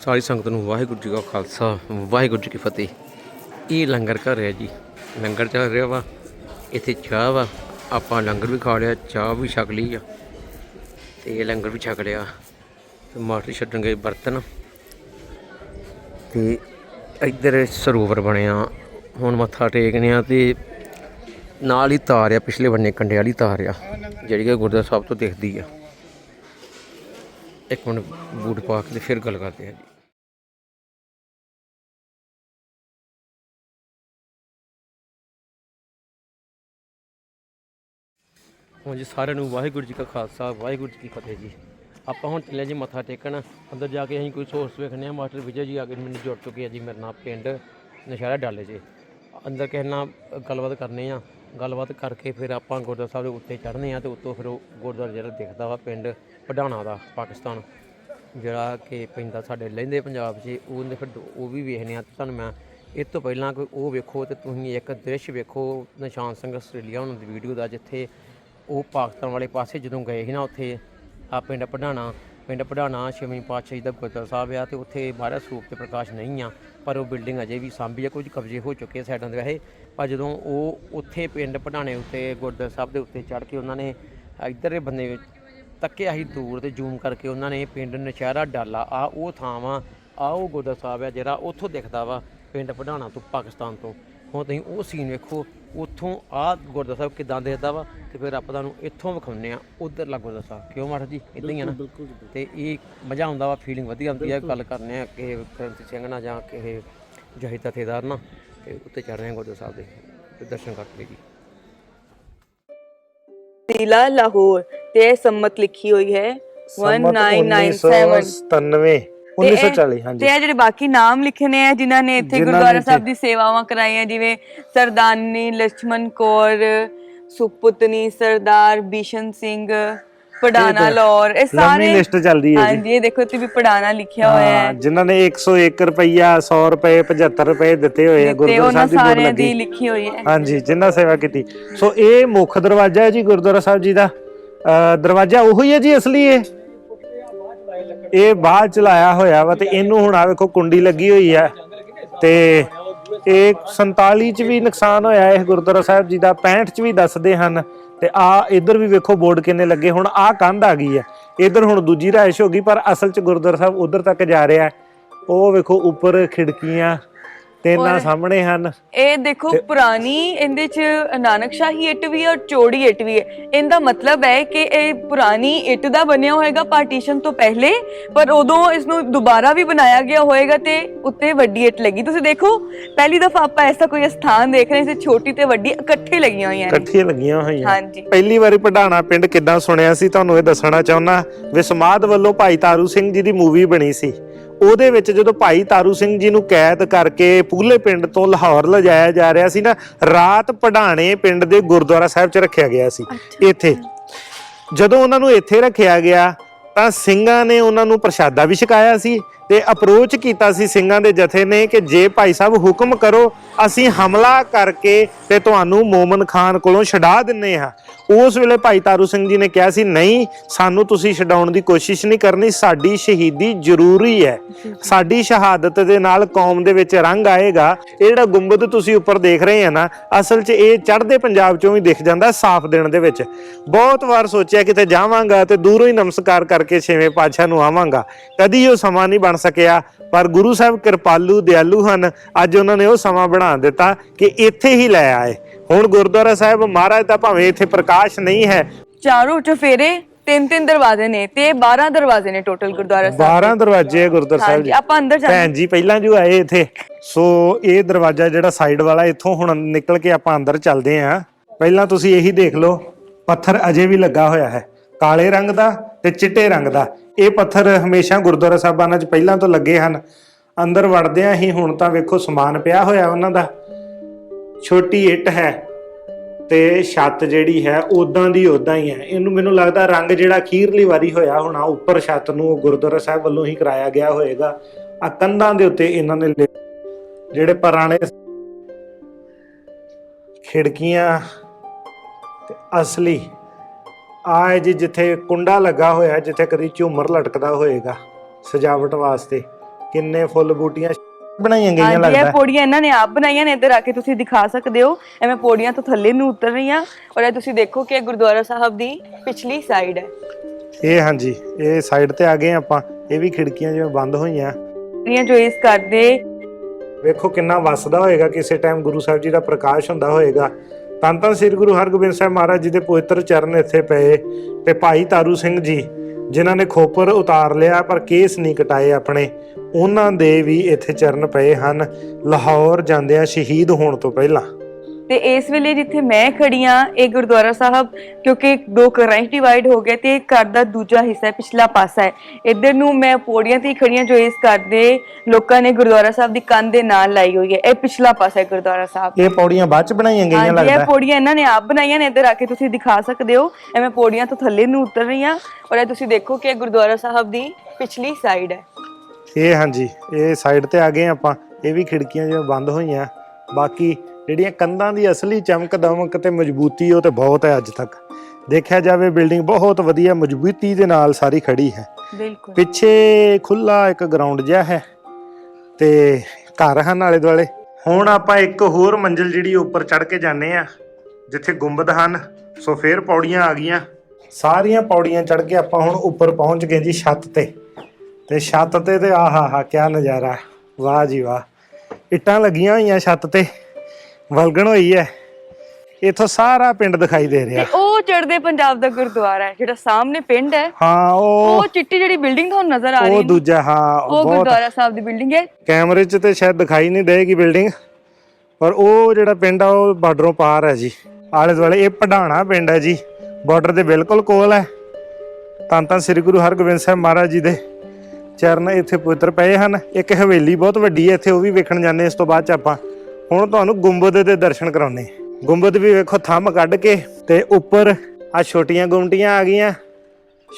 ਸਾਰੀ ਸੰਗਤ ਨੂੰ ਵਾਹਿਗੁਰੂ ਜੀ ਕਾ ਖਾਲਸਾ, ਵਾਹਿਗੁਰੂ ਜੀ ਕੀ ਫਤਿਹ। ਇਹ ਲੰਗਰ ਘਰ ਹੈ ਜੀ। ਲੰਗਰ ਚੱਲ ਰਿਹਾ ਵਾ, ਇੱਥੇ ਚਾਹ ਵਾ। ਆਪਾਂ ਲੰਗਰ ਵੀ ਖਾ ਲਿਆ, ਚਾਹ ਵੀ ਛਕ ਲਈ ਆ। ਤੇ ਲੰਗਰ ਵੀ ਛਕ ਲਿਆ। ਤੇ ਮਾਟਰ ਛੱਡਣ ਗਏ ਬਰਤਨ। ਤੇ ਇੱਧਰ ਸਰੋਵਰ ਬਣਿਆ। ਹੁਣ ਮੱਥਾ ਟੇਕਨੇ ਆ ਤੇ ਨਾਲ ਹੀ ਤਾਰ ਆ, ਪਿਛਲੇ ਬੰਨੇ ਕੰਡੇ ਵਾਲੀ ਤਾਰ ਆ, ਜਿਹੜੀ ਕਿ ਗੁਰਦੁਆਰਾ ਸਾਹਿਬ ਤੋਂ ਦਿਖਦੀ ਆ। ਇੱਕ ਮਿੰਟ ਬੂਟ ਪਾ ਕੇ ਤੇ ਫਿਰ ਗੱਲ ਕਰਦੇ ਹਾਂ ਜੀ। ਹੁਣ ਜੀ ਸਾਰਿਆਂ ਨੂੰ ਵਾਹਿਗੁਰੂ ਜੀ ਕਾ ਖਾਲਸਾ, ਵਾਹਿਗੁਰੂ ਜੀ ਕੀ ਫਤਿਹ ਜੀ। ਆਪਾਂ ਹੁਣ ਚੱਲੇ ਜੀ ਮੱਥਾ ਟੇਕਣ। ਅੰਦਰ ਜਾ ਕੇ ਅਸੀਂ ਕੋਈ ਸੋਰਸ ਵੇਖਣੇ ਆ ਮਾਸਟਰ ਵਿਜੇ ਜੀ ਆ ਕੇ ਮੈਨੂੰ ਜੁੜ ਚੁੱਕੇ ਆ ਜੀ, ਮੇਰੇ ਨਾਲ ਪਿੰਡ ਨਸ਼ਹਿਰਾ ਡਾਲੇ 'ਚ ਅੰਦਰ ਕਿਸੇ ਨਾਲ ਗੱਲਬਾਤ ਕਰਨੇ ਆ। ਗੱਲਬਾਤ ਕਰਕੇ ਫਿਰ ਆਪਾਂ ਗੁਰਦੁਆਰਾ ਸਾਹਿਬ ਦੇ ਉੱਤੇ ਚੜ੍ਹਨੇ ਆ ਤੇ ਉੱਤੋਂ ਫਿਰ ਉਹ ਗੁਰਦੁਆਰਾ ਜਿਹੜਾ ਦਿਖਦਾ ਵਾ ਪਿੰਡ ਪਢਾਣਾ ਦਾ, ਪਾਕਿਸਤਾਨ। ਜਿਹੜਾ ਕਿ ਪੈਂਦਾ ਸਾਡੇ ਲਹਿੰਦੇ ਪੰਜਾਬ 'ਚ ਉਹਦੇ ਫਿਰ ਉਹ ਵੀ ਵੇਖਨੇ ਆ। ਤੁਹਾਨੂੰ ਮੈਂ ਇਹ ਤੋਂ ਪਹਿਲਾਂ ਕੋਈ ਉਹ ਵੇਖੋ ਤੇ ਤੁਸੀਂ ਇੱਕ ਦ੍ਰਿਸ਼ ਵੇਖੋ। ਨਿਸ਼ਾਨ ਸਿੰਘ ਆਸਟ੍ਰੇਲੀਆ ਉਹਨਾਂ ਦੀ ਵੀਡੀਓ ਦਾ, ਜਿੱਥੇ ਉਹ ਪਾਕਿਸਤਾਨ ਵਾਲੇ ਪਾਸੇ ਜਦੋਂ ਗਏ ਸੀ ਨਾ, ਉੱਥੇ ਆ ਪਿੰਡ ਪੜਾਣਾ ਪਿੰਡ ਪੜਾਣਾ ਛੇਵੀਂ ਪਾਤਸ਼ਾਹੀ ਦਾ ਗੁਰਦੁਆਰਾ ਸਾਹਿਬ ਆ ਤੇ ਉੱਥੇ ਮਹਾਰਾਜ ਸਰੂਪ ਤੇ ਪ੍ਰਕਾਸ਼ ਨਹੀਂ ਆ, ਪਰ ਉਹ ਬਿਲਡਿੰਗ ਅਜੇ ਵੀ ਸਾਂਭੀ ਆ, ਕੁਝ ਕਬਜ਼ੇ ਹੋ ਚੁੱਕੇ ਸਾਈਡਾਂ ਦੇ ਵੈਸੇ। ਪਰ ਜਦੋਂ ਉਹ ਉੱਥੇ ਪਿੰਡ ਪੜਾਣੇ ਉੱਤੇ, ਗੁਰਦੁਆਰਾ ਸਾਹਿਬ ਦੇ ਉੱਤੇ ਚੜ੍ਹ ਕੇ ਉਹਨਾਂ ਨੇ ਇੱਧਰ ਦੇ ਬੰਦੇ ਤੱਕਿਆ ਸੀ ਦੂਰ ਤੇ ਜ਼ੂਮ ਕਰਕੇ ਉਹਨਾਂ ਨੇ ਪਿੰਡ ਨਸ਼ਹਿਰਾ ਡਾਲਾ। ਆ ਉਹ ਥਾਂ ਵਾ ਆ ਉਹ ਗੁਰਦੁਆਰਾ ਸਾਹਿਬ ਆ ਜਿਹੜਾ ਉੱਥੋਂ ਦਿਖਦਾ ਵਾ ਪਿੰਡ ਪੜਾਣਾ ਤੋਂ ਪਾਕਿਸਤਾਨ ਤੋਂ। ਹੁਣ ਤੁਸੀਂ ਉਹ ਸੀਨ ਵੇਖੋ ਉੱਥੋਂ ਆ ਗੁਰਦੁਆਰਾ ਸਾਹਿਬ ਕਿਦਾਂ ਦਿਖਦਾ ਵਾ ਤੇ ਫਿਰ ਆਪਾਂ ਤੁਹਾਨੂੰ ਇੱਥੋਂ ਵਿਖਾਉਂਦੇ ਆ ਉਧਰ ਲਾ ਗੁਰਦੁਆਰਾ ਸਾਹਿਬ। ਕਿਉਂ ਮਾਠ ਜੀ? ਇਦਾਂ ਹੀ ਆ ਨਾ? ਤੇ ਇਹ ਮਜ਼ਾ ਆਉਂਦਾ ਵਾ ਫੀਲਿੰਗ ਵਧੀਆ ਹੁੰਦੀ ਆ ਗੱਲ ਕਰਨੇ ਆ ਕਿ ਕਰਨਸੀ ਸਿੰਘ ਨਾਲ ਜਾਂ ਕਿਸੇ ਜਹੀ ਤਥੇਦਾਰ ਨਾਲ ਤੇ ਉੱਤੇ ਚੜ ਰਹੇ ਆ ਗੁਰਦੁਆਰਾ ਸਾਹਿਬ ਦੇ ਤੇ ਦਰਸ਼ਨ ਕਰਕੇ ਜੀ। ਜ਼ਿਲ੍ਹਾ ਲਾਹੌਰ ਤੇ ਸੰਮਤ ਲਿਖੀ ਹੋਈ ਹੈ। 1997 1997 ਤੇ ਇਹ- ਤੇ ਇਹ ਜਿਹੜੇ ਬਾਕੀ ਨਾਮ ਲਿਖੇ ਨੇ ਜਿਨ੍ਹਾਂ ਨੇ ਇੱਥੇ ਗੁਰਦੁਆਰਾ ਸਾਹਿਬ ਦੀ ਸੇਵਾਵਾਂ ਕਰਾਈਆਂ ਜਿਵੇਂ ਸਰਦਾਨੀ ਲక్ష్మణ ਕੌਰ ਸੁਪੁੱਤਨੀ ਸਰਦਾਰ ਬੀਸ਼ਨ ਸਿੰਘ ਪੜਾਨਾ ਇਹ ਇਹ ਸਾਰੇ ਲੰਮੀ ਚੱਲਦੀ ਹੈ ਹਾਂਜੀ ਇਹ ਦੇਖੋ ਇੱਥੇ ਵੀ ਪੜਾਨਾ ਲਿਖਿਆ ਹੋਇਆ ਹੈ। ਜਿਨ੍ਹਾਂ ਨੇ 101 ਰੁਪਈਆ 100 ਰੁਪਏ 75 ਰੁਪਏ ਦਿੱਤੇ ਹੋਏ ਆ ਗੁਰਦੁਆਰਾ ਸਾਹਿਬ ਦੀ ਬੋਲ ਲੱਗੀ। ਹੋਈ ਹੈ। ਹਾਂਜੀ ਜਿਨ੍ਹਾਂ ਸੇਵਾ ਕੀਤੀ। ਸੋ ਇਹ ਮੁੱਖ ਦਰਵਾਜ਼ਾ ਹੈ ਜੀ ਗੁਰਦੁਆਰਾ ਸਾਹਿਬ ਜੀ ਦਾ। ਦਰਵਾਜ਼ਾ ਉਹੀ ਹੈ ਜੀ ਅਸਲੀ ਇਹ? ਇਹ ਬਾਅਦ ਚਲਾਇਆ ਹੋਇਆ ਵਾ ਤੇ ਇਹਨੂੰ ਹੁਣ ਆ ਵੇਖੋ ਕੁੰਡੀ ਲੱਗੀ ਹੋਈ ਹੈ ਤੇ ਇਹ 47 ਚ ਵੀ ਨੁਕਸਾਨ ਹੋਇਆ ਇਹ ਗੁਰਦੁਆਰਾ ਸਾਹਿਬ ਜੀ ਦਾ 65 ਚ ਵੀ ਦੱਸਦੇ ਹਨ ਤੇ ਆ ਇਧਰ ਵੀ ਵੇਖੋ ਬੋਰਡ ਕਿੰਨੇ ਲੱਗੇ, ਹੁਣ ਆ ਕੰਧ ਆ ਗਈ ਹੈ ਇਧਰ ਹੁਣ ਦੂਜੀ ਰਾਇਸ਼ ਹੋ ਗਈ, ਪਰ ਅਸਲ ਚ ਗੁਰਦੁਆਰਾ ਸਾਹਿਬ ਉਧਰ ਤੱਕ ਜਾ ਰਿਹਾ। ਉਹ ਵੇਖੋ ਉੱਪਰ ਖਿੜਕੀਆਂ ਤੇਨਾਂ ਸਾਹਮਣੇ ਹਨ। ਇਹ ਦੇਖੋ ਪੁਰਾਣੀ ਇਹਦੇ ਚ ਨਾਨਕਸ਼ਾਹੀ ਇੱਟ ਵੀ ਹੈ ਔਰ ਚੌੜੀ ਇੱਟ ਵੀ ਹੈ। ਇਹਦਾ ਮਤਲਬ ਹੈ ਕਿ ਇਹ ਪੁਰਾਣੀ ਇੱਟ ਦਾ ਬਣਿਆ ਹੋਏਗਾ ਪਾਰਟੀਸ਼ਨ ਤੋਂ ਪਹਿਲੇ ਪਰ ਉਦੋਂ ਇਸ ਨੂੰ ਦੁਬਾਰਾ ਵੀ ਬਣਾਇਆ ਗਿਆ ਹੋਏਗਾ ਤੇ ਉੱਤੇ ਵੱਡੀ ਇੱਟ ਲੱਗੀ। ਤੁਸੀਂ ਦੇਖੋ ਪਹਿਲੀ ਦਫਾ ਆਪਾਂ ਐਸਾ ਕੋਈ ਸਥਾਨ ਦੇਖ ਰਹੇ ਜਿੱਥੇ ਛੋਟੀ ਤੇ ਵੱਡੀ ਇਕੱਠੇ ਲੱਗੀਆਂ ਹੋਈਆਂ ਨੇ। ਇਕੱਠੀਆਂ ਲੱਗੀਆਂ ਹੋਈਆਂ। ਹਾਂਜੀ। ਪਹਿਲੀ ਵਾਰੀ ਪਢਾਣਾ ਪਿੰਡ ਕਿੱਦਾਂ ਸੁਣਿਆ ਸੀ ਤੁਹਾਨੂੰ ਇਹ ਦੱਸਣਾ ਚਾਹੁੰਦਾ ਵਿਸਮਾਦ ਵੱਲੋਂ ਭਾਈ ਤਾਰੂ ਸਿੰਘ ਜੀ ਦੀ ਮੂਵੀ ਬਣੀ ਸੀ। ਉਹਦੇ ਵਿੱਚ ਜਦੋਂ ਭਾਈ ਤਾਰੂ ਸਿੰਘ ਜੀ ਨੂੰ ਕੈਦ ਕਰਕੇ ਪੂਲੇ ਪਿੰਡ ਤੋਂ ਲਾਹੌਰ ਲਿਜਾਇਆ ਜਾ ਰਿਹਾ ਸੀ ਨਾ ਰਾਤ ਪਢਾਣੇ ਪਿੰਡ ਦੇ ਗੁਰਦੁਆਰਾ ਸਾਹਿਬ 'ਚ ਰੱਖਿਆ ਗਿਆ ਸੀ ਇੱਥੇ। ਜਦੋਂ ਉਹਨਾਂ ਨੂੰ ਇੱਥੇ ਰੱਖਿਆ ਗਿਆ ਤਾਂ ਸਿੰਘਾਂ ਨੇ ਉਹਨਾਂ ਨੂੰ ਪ੍ਰਸ਼ਾਦਾ ਵੀ ਛਕਾਇਆ ਸੀ ਤੇ ਅਪਰੋਚ ਕੀਤਾ ਸੀ ਸਿੰਘਾਂ ਦੇ ਜਥੇ ਨੇ ਕਿ ਜੇ ਭਾਈ ਸਾਹਿਬ ਹੁਕਮ ਕਰੋ, ਅਸੀਂ ਹਮਲਾ ਕਰਕੇ ਤੇ ਤੁਹਾਨੂੰ ਮੋਮਨ ਖਾਨ ਕੋਲੋਂ ਛਡਾ ਦਿੰਨੇ ਹਾਂ। ਉਸ ਵੇਲੇ ਭਾਈ ਤਾਰੂ ਸਿੰਘ ਜੀ ਨੇ ਕਿਹਾ ਸੀ, ਨਹੀਂ, ਸਾਨੂੰ ਤੁਸੀਂ ਛਡਾਉਣ ਦੀ ਕੋਸ਼ਿਸ਼ ਨਹੀਂ ਕਰਨੀ, ਸਾਡੀ ਸ਼ਹੀਦੀ ਜ਼ਰੂਰੀ ਹੈ। ਸਾਡੀ ਸ਼ਹਾਦਤ ਦੇ ਨਾਲ ਕੌਮ ਦੇ ਵਿੱਚ ਰੰਗ ਆਏਗਾ। ਇਹ ਜਿਹੜਾ ਗੁੰਬਦ ਤੁਸੀਂ ਉੱਪਰ ਦੇਖ ਰਹੇ ਆ ਨਾ, ਅਸਲ 'ਚ ਇਹ ਚੜ੍ਹਦੇ ਪੰਜਾਬ 'ਚੋਂ ਹੀ ਦਿਖ ਜਾਂਦਾ ਸਾਫ਼ ਦਿਨ ਦੇ ਵਿੱਚ। ਬਹੁਤ ਵਾਰ ਸੋਚਿਆ ਕਿਤੇ ਜਾਵਾਂਗਾ ਤੇ ਦੂਰੋਂ ਹੀ ਨਮਸਕਾਰ ਕਰਕੇ ਛੇਵੇਂ ਪਾਤਸ਼ਾਹ ਨੂੰ ਆਵਾਂਗਾ। ਕਦੀ ਉਹ ਸਮਾਂ ਨਹੀਂ ਬਣ ਸਕਿਆ ਪਰ ਗੁਰੂ ਸਾਹਿਬ ਕਿਰਪਾਲੂ ਦਿਆਲੂ ਹਨ। ਅੱਜ ਉਹਨਾਂ ਨੇ ਉਹ ਸਮਾਂ ਬਣਾ ਦਿੱਤਾ ਕਿ ਇੱਥੇ ਹੀ ਲੈ ਆਏ। ਹੁਣ ਗੁਰਦੁਆਰਾ ਸਾਹਿਬ ਮਹਾਰਾਜ ਦਾ ਭਾਵੇਂ ਇੱਥੇ ਪ੍ਰਕਾਸ਼ ਨਹੀਂ ਹੈ। ਚਾਰੋਂ ਚਫੇਰੇ ਤਿੰਨ ਤਿੰਨ ਦਰਵਾਜ਼ੇ ਨੇ ਤੇ 12 ਦਰਵਾਜ਼ੇ ਨੇ ਟੋਟਲ ਗੁਰਦੁਆਰਾ ਸਾਹਿਬ 12 ਦਰਵਾਜ਼ੇ ਆ ਗੁਰਦੁਆਰਾ ਸਾਹਿਬ ਜੀ। ਆਪਾਂ ਅੰਦਰ ਜਾਂਦੇ ਭੈਣ ਜੀ ਪਹਿਲਾਂ ਜੋ ਆਏ ਇੱਥੇ ਸੋ ਇਹ ਦਰਵਾਜ਼ਾ ਜਿਹੜਾ ਸਾਈਡ ਵਾਲਾ ਇੱਥੋਂ ਹੁਣ ਨਿਕਲ ਕੇ ਆਪਾਂ ਅੰਦਰ ਚੱਲਦੇ ਆਂ ਪਹਿਲਾਂ ਤੁਸੀਂ ਇਹੀ ਦੇਖ ਲਓ ਪੱਥਰ ਅਜੇ ਵੀ ਲੱਗਾ ਹੋਇਆ ਹੈ। ਕਾਲੇ ਰੰਗ ਦਾ ਤੇ ਚਿੱਟੇ ਰੰਗ ਦਾ। ਇਹ ਪੱਥਰ ਹਮੇਸ਼ਾ ਗੁਰਦੁਆਰਾ ਸਾਹਿਬਾਨਾਂ 'ਚ ਪਹਿਲਾਂ ਤੋਂ ਲੱਗੇ ਹਨ। ਅੰਦਰ ਵੜਦਿਆਂ ਹੀ ਹੁਣ ਤਾਂ ਵੇਖੋ ਸਮਾਨ ਪਿਆ ਹੋਇਆ ਉਹਨਾਂ ਦਾ। ਛੋਟੀ ਇੱਟ ਹੈ ਤੇ ਛੱਤ ਜਿਹੜੀ ਹੈ ਉਦਾਂ ਦੀ ਉਦਾਂ ਹੀ ਹੈ। ਇਹਨੂੰ ਮੈਨੂੰ ਲੱਗਦਾ ਰੰਗ ਜਿਹੜਾ ਅਖੀਰਲੀ ਵਾਰੀ ਹੋਇਆ ਹੋਣਾ, ਉੱਪਰ ਛੱਤ ਨੂੰ ਉਹ ਗੁਰਦੁਆਰਾ ਸਾਹਿਬ ਵੱਲੋਂ ਹੀ ਕਰਾਇਆ ਗਿਆ ਹੋਏਗਾ। ਆ ਕੰਧਾਂ ਦੇ ਉੱਤੇ ਇਹਨਾਂ ਨੇ ਜਿਹੜੇ ਪੁਰਾਣੇ ਖਿੜਕੀਆਂ ਤੇ ਅਸਲੀ ਆ ਹੈ ਜੀ ਜਿੱਥੇ ਕੁੰਡਾ ਲੱਗਾ ਹੋਇਆ ਹੈ, ਜਿੱਥੇ ਕਦੀ ਝੂਮਰ ਲਟਕਦਾ ਹੋਏਗਾ ਸਜਾਵਟ ਵਾਸਤੇ। ਕਿੰਨੇ ਫੁੱਲ ਬੂਟੀਆਂ ਬਣਾਈਆਂ ਗਈਆਂ ਹਾਂਜੀ ਇਹ ਲੱਗਦਾ। ਪੌੜੀਆਂ ਇਹਨਾਂ ਨੇ ਆਪ ਬਣਾਈਆਂ ਨੇ ਇੱਧਰ ਆ ਕੇ ਤੁਸੀਂ ਦਿਖਾ ਸਕਦੇ ਹੋ। ਐਵੇਂ ਪੌੜੀਆਂ ਤੋਂ ਥੱਲੇ ਨੂੰ ਉਤਰ ਰਹੀਆਂ। ਔਰ ਇਹ ਤੁਸੀਂ ਦੇਖੋ ਕਿ ਇਹ ਗੁਰਦੁਆਰਾ ਸਾਹਿਬ ਦੀ ਪਿਛਲੀ ਸਾਈਡ ਹੈ। ਇਹ ਹਾਂਜੀ ਇਹ ਸਾਈਡ ਤੇ ਆ ਗਏ ਆਪਾਂ। ਇਹ ਵੀ ਖਿੜਕੀਆਂ ਜਿਵੇਂ ਬੰਦ ਹੋਈਆਂ। ਜਿਹੜੀਆਂ ਜੋ ਇਸ ਘਰ ਦੇ ਵੇਖੋ ਕਿੰਨਾ ਵਸਦਾ ਹੋਏਗਾ। ਕਿਸੇ ਟਾਈਮ ਗੁਰੂ ਸਾਹਿਬ ਜੀ ਦਾ ਪ੍ਰਕਾਸ਼ ਹੁੰਦਾ ਹੋਏਗਾ। ਤਾਂ ਤਾਂ ਸ੍ਰੀ ਗੁਰੂ ਹਰਗੋਬਿੰਦ ਸਾਹਿਬ ਮਹਾਰਾਜ ਜੀ ਦੇ ਪਵਿੱਤਰ ਚਰਨ ਇੱਥੇ ਪਏ ਤੇ ਭਾਈ ਤਾਰੂ ਸਿੰਘ ਜੀ, ਜਿਨ੍ਹਾਂ ਨੇ ਖੋਪਰ ਉਤਾਰ ਲਿਆ ਪਰ ਕੇਸ ਨਹੀਂ ਕਟਾਏ ਆਪਣੇ, ਉਹਨਾਂ ਦੇ ਵੀ ਇੱਥੇ ਚਰਨ ਪਏ ਹਨ। ਲਾਹੌਰ ਜਾਂਦਿਆਂ ਸ਼ਹੀਦ ਹੋਣ ਤੋਂ ਪਹਿਲਾਂ। ਤੇ ਇਸ ਵੇਲੇ ਜਿੱਥੇ ਮੈਂ ਖੜੀ ਆ ਇਹ ਗੁਰਦੁਆਰਾ ਸਾਹਿਬ ਕਿਉਂਕਿ ਦੋ ਘਰਾਂ ਡਿਵਾਈਡ ਹੋ ਗਿਆ ਤੇ ਇਹ ਘਰ ਦਾ ਦੂਜਾ ਹਿੱਸਾ ਹੈ ਪਿਛਲਾ ਪਾਸਾ ਹੈ। ਇੱਧਰ ਨੂੰ ਮੈਂ ਪੌੜੀਆਂ ਤੇ ਹੀ ਖੜੀ ਹਾਂ ਜੋ ਇਸ ਘਰ ਦੇ ਲੋਕਾਂ ਨੇ ਗੁਰਦੁਆਰਾ ਸਾਹਿਬ ਦੀ ਕੰਧ ਦੇ ਨਾਲ ਲਾਈ ਹੋਈ ਹੈ। ਇਹ ਪਿਛਲਾ ਪਾਸਾ ਹੈ ਗੁਰਦੁਆਰਾ ਸਾਹਿਬ। ਇਹ ਪੌੜੀਆਂ ਬਾਅਦ ਚ ਬਣਾਈਆਂ ਗਈਆਂ ਹਾਂਜੀ ਇਹ ਲੱਗਦਾ ਪੌੜੀਆਂ ਇਹਨਾਂ ਨੇ ਆਪ ਬਣਾਈਆਂ ਨੇ ਇੱਧਰ ਆ ਕੇ ਤੁਸੀਂ ਦਿਖਾ ਸਕਦੇ ਹੋ। ਐਵੇਂ ਪੌੜੀਆਂ ਤੋਂ ਥੱਲੇ ਨੂੰ ਉਤਰ ਰਹੀਆਂ ਔਰ ਇਹ ਤੁਸੀਂ ਦੇਖੋ ਕਿ ਇਹ ਗੁਰਦੁਆਰਾ ਸਾਹਿਬ ਦੀ ਪਿਛਲੀ ਸਾਈਡ ਹੈ। ਇਹ ਹਾਂਜੀ ਇਹ ਸਾਈਡ ਤੇ ਆ ਗਏ ਆਪਾਂ ਇਹ ਵੀ ਖਿੜਕੀਆਂ ਜਿਵੇਂ ਬੰਦ ਹੋਈਆਂ। ਬਾਕੀ ਜਿਹੜੀਆਂ ਕੰਧਾਂ ਦੀ ਅਸਲੀ ਚਮਕ ਦਮਕ ਤੇ ਮਜ਼ਬੂਤੀ ਉਹ ਤੇ ਬਹੁਤ ਹੈ ਅੱਜ ਤੱਕ। ਦੇਖਿਆ ਜਾਵੇ ਬਿਲਡਿੰਗ ਬਹੁਤ ਵਧੀਆ ਮਜ਼ਬੂਤੀ ਦੇ ਨਾਲ ਸਾਰੀ ਖੜੀ ਹੈ। ਬਿਲਕੁਲ। ਪਿੱਛੇ ਖੁੱਲਾ ਇੱਕ ਗਰਾਊਂਡ ਜਿਹਾ ਹੈ ਤੇ ਘਰ ਹਨ ਆਲੇ ਦੁਆਲੇ। ਹੁਣ ਆਪਾਂ ਇੱਕ ਹੋਰ ਮੰਜ਼ਿਲ ਜਿਹੜੀ ਉੱਪਰ ਚੜ੍ਹ ਕੇ ਜਾਂਦੇ ਆ ਜਿੱਥੇ ਗੁੰਬਦ ਹਨ। ਸੋ ਫੇਰ ਪੌੜੀਆਂ ਆ ਗਈਆਂ। ਸਾਰੀਆਂ ਪੌੜੀਆਂ ਚੜ੍ਹ ਕੇ ਆਪਾਂ ਹੁਣ ਉੱਪਰ ਪਹੁੰਚ ਗਏ ਜੀ ਛੱਤ ਤੇ। ਤੇ ਛੱਤ ਤੇ ਤੇ ਆਹਾ ਹਾ ਕੀ ਨਜ਼ਾਰਾ। ਵਾਹ ਜੀ ਵਾਹ। ਇੱਟਾਂ ਲੱਗੀਆਂ ਹੋਈਆਂ ਛੱਤ ਤੇ। ਵਲਗਣ ਹੋਈ ਹੈ ਇਥੋਂ ਸਾਰਾ ਪਿੰਡ ਦਿਖਾਈ ਦੇ ਰਿਹਾ। ਤੇ ਉਹ ਚੜ੍ਹਦੇ ਪੰਜਾਬ ਦਾ ਗੁਰਦੁਆਰਾ ਹੈ ਜਿਹੜਾ ਸਾਹਮਣੇ ਪਿੰਡ ਹੈ। ਹਾਂ ਉਹ ਉਹ ਚਿੱਟੀ ਜਿਹੜੀ ਬਿਲਡਿੰਗ ਤੁਹਾਨੂੰ ਨਜ਼ਰ ਆ ਰਹੀ ਉਹ ਹੈ ਦੂਜਾ ਹਾਂ ਉਹ ਬਹੁਤ ਗੁਰਦੁਆਰਾ ਸਾਹਿਬ ਦੀ ਬਿਲਡਿੰਗ ਹੈ। ਕੈਮਰੇ 'ਚ ਤੇ ਸ਼ਾਇਦ ਦਿਖਾਈ ਨਹੀਂ ਦੇਗੀ ਬਿਲਡਿੰਗ ਪਰ ਉਹ ਜਿਹੜਾ ਪਿੰਡ ਆ ਉਹ ਬਾਰਡਰੋਂ ਪਾਰ ਹੈ ਜੀ। ਆਲੇ ਦੁਆਲੇ ਇਹ ਪਢਾਣਾ ਪਿੰਡ ਹੈ ਜੀ। ਬਾਰਡਰ ਦੇ ਬਿਲਕੁਲ ਕੋਲ ਹੈ। ਤਾਂ ਤਾਂ ਸ੍ਰੀ ਗੁਰੂ ਹਰਗੋਬਿੰਦ ਸਾਹਿਬ ਮਹਾਰਾਜ ਜੀ ਦੇ ਚਰਨ ਇੱਥੇ ਪਵਿੱਤਰ ਪਏ ਹਨ। ਇੱਕ ਹਵੇਲੀ ਬਹੁਤ ਵੱਡੀ ਹੈ ਇੱਥੇ ਉਹ ਵੀ ਵੇਖਣ ਜਾਂਦੇ ਇਸ ਤੋਂ ਬਾਅਦ ਚ ਆਪਾਂ ਹੁਣ ਤੁਹਾਨੂੰ ਗੁੰਬਦ ਦੇ ਦਰਸ਼ਨ ਕਰਾਉਣੇ ਗੁੰਬਦ ਵੀ ਵੇਖੋ ਥੰਮ ਕੱਢ ਕੇ ਤੇ ਉੱਪਰ ਆ ਛੋਟੀਆਂ ਗੁੰਮਟੀਆਂ ਆ ਗਈਆਂ।